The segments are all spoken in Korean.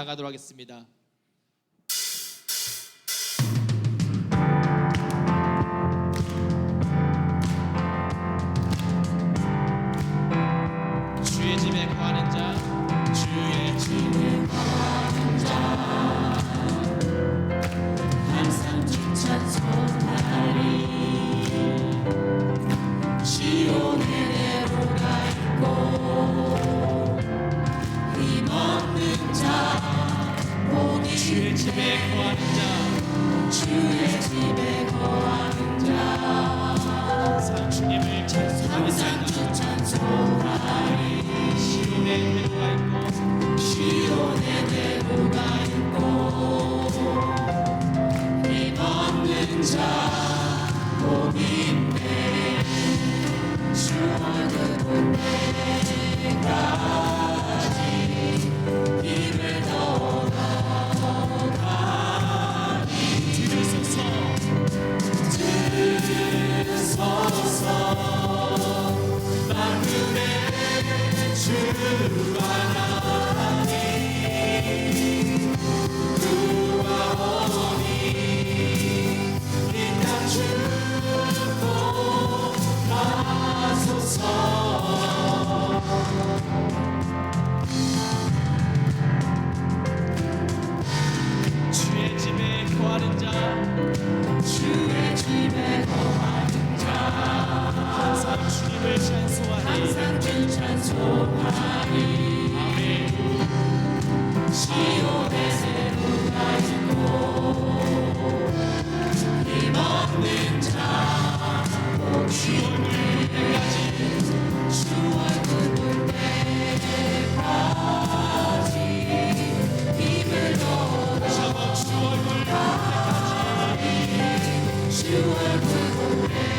나아가도록 하겠습니다. you were with the.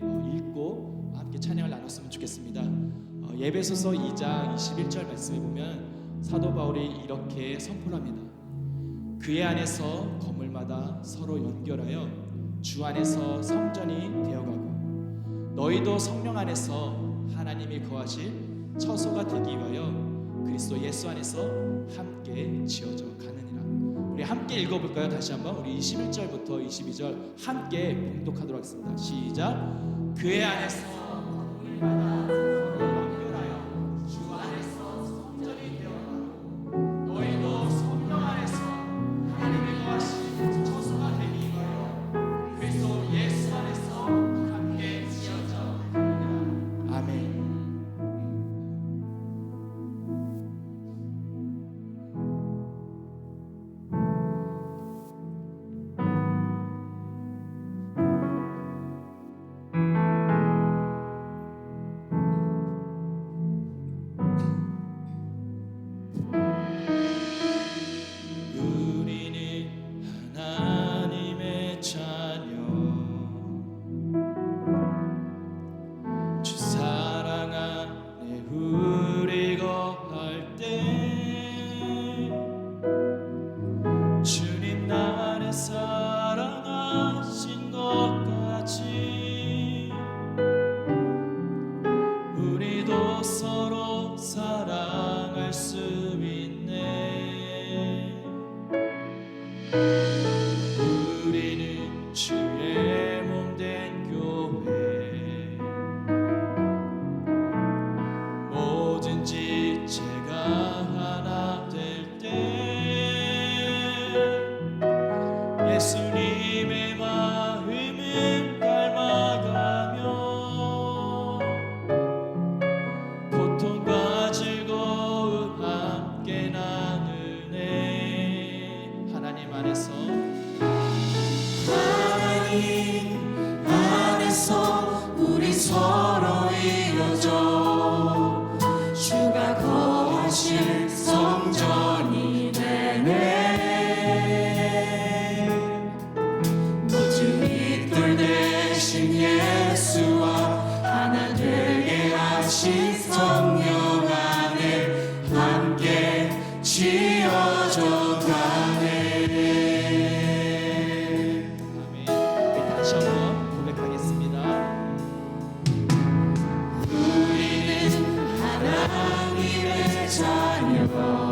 어, 읽고 함께 찬양을 나눴으면 좋겠습니다. 어, 예배소서 2장 21절 말씀에 보면 사도 바울이 이렇게 선포합니다. 그의 안에서 건물마다 서로 연결하여 주 안에서 성전이 되어가고 너희도 성령 안에서 하나님이 거하실 처소가 되기 위하여 그리스도 예수 안에서 함께 지어져 가는 우리 함께 읽어볼까요? 다시 한번 우리 21절부터 22절 함께 봉독하도록 하겠습니다. 시작. 그 교회 안에서 fall.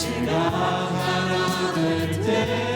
지가 하나 될때.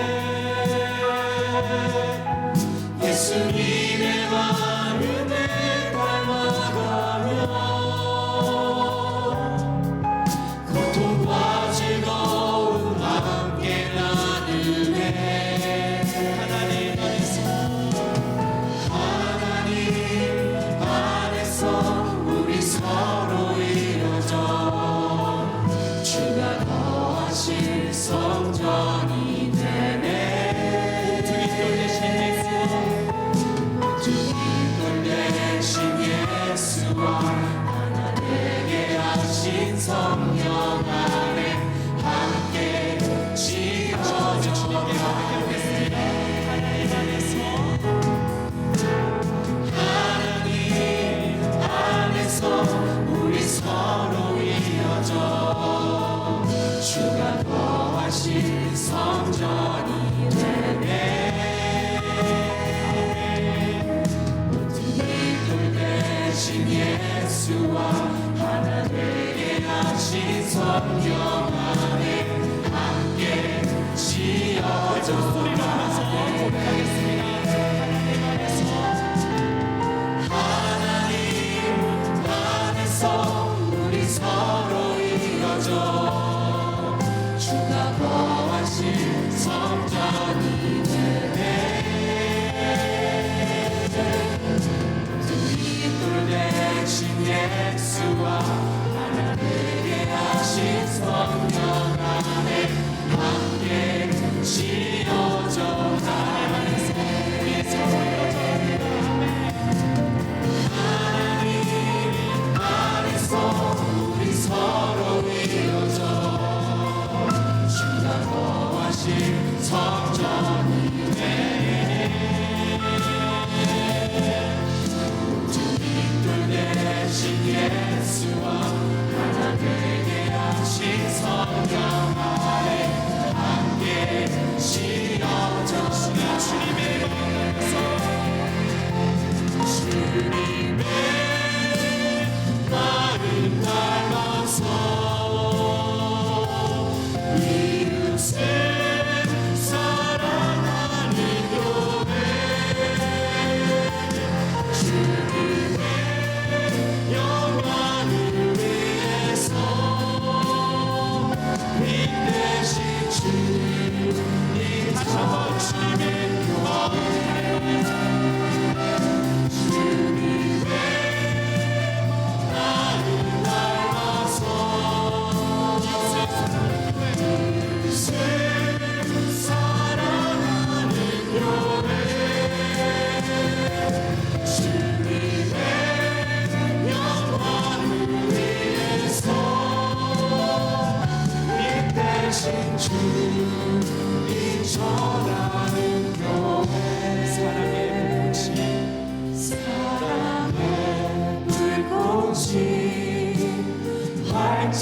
하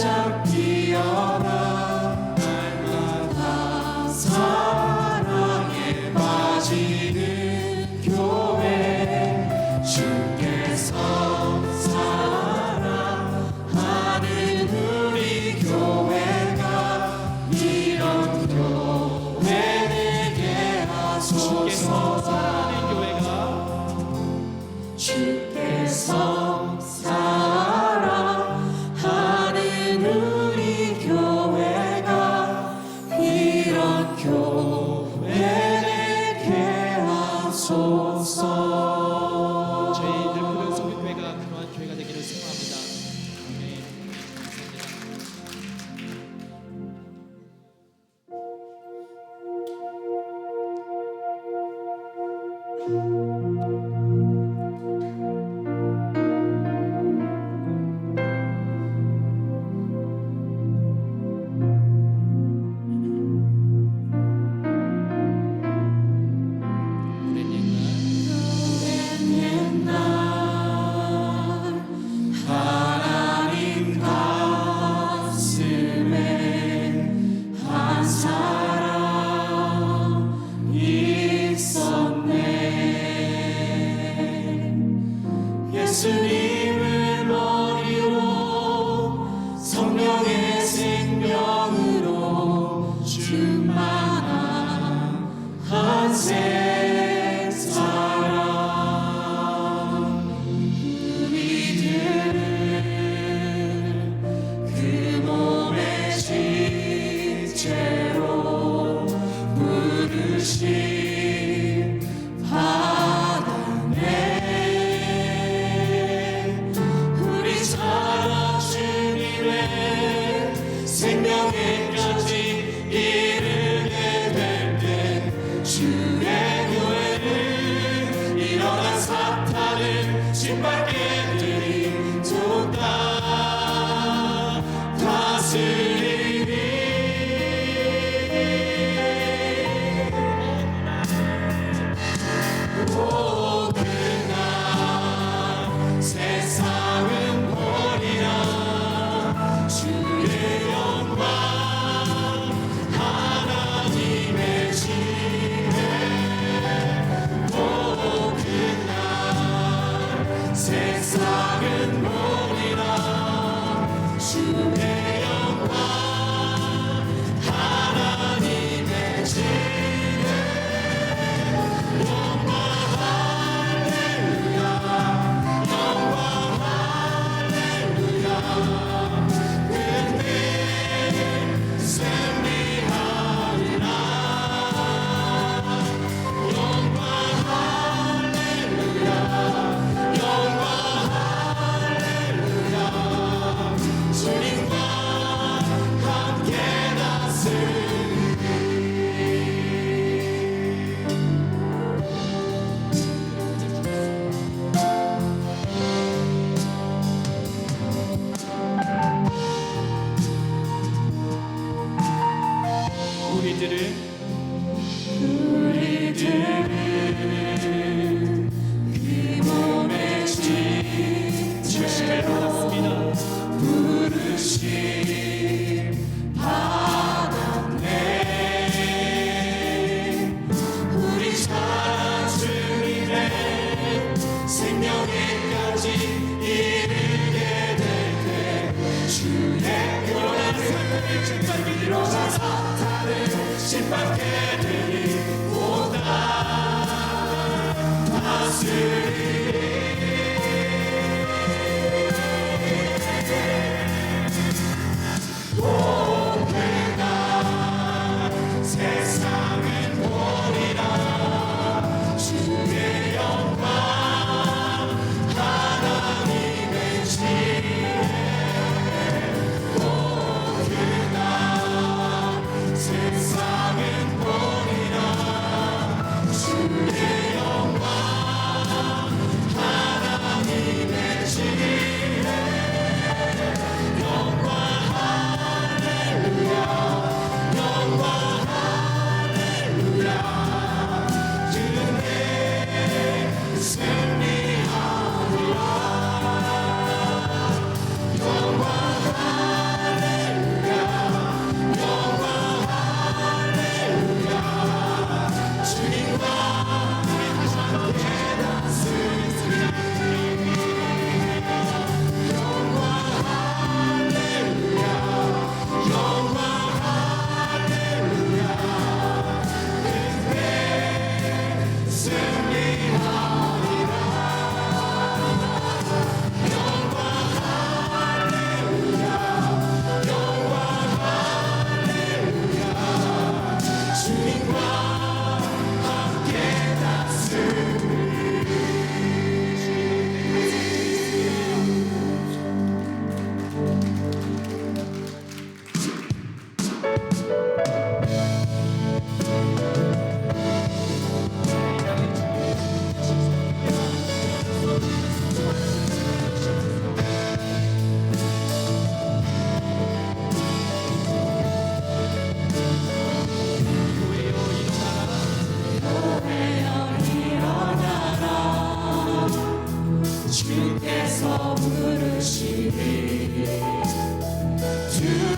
out beyond.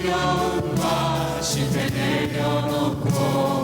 변화시대 내려놓고.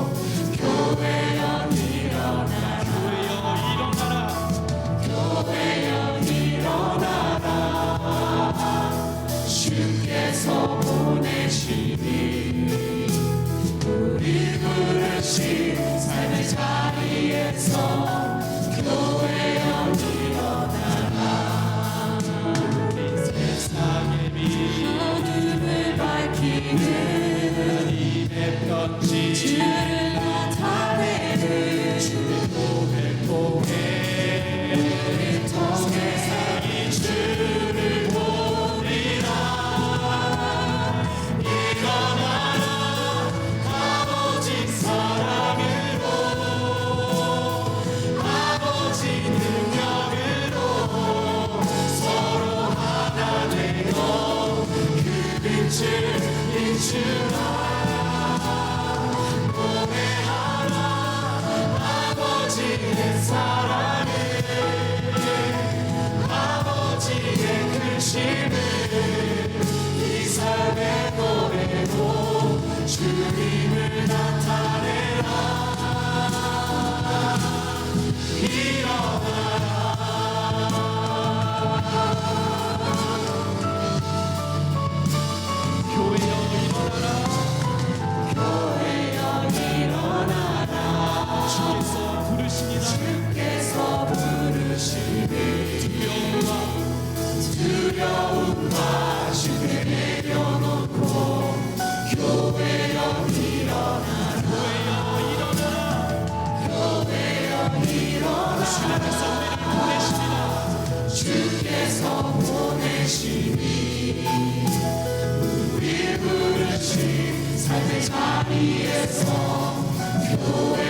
maison. Loué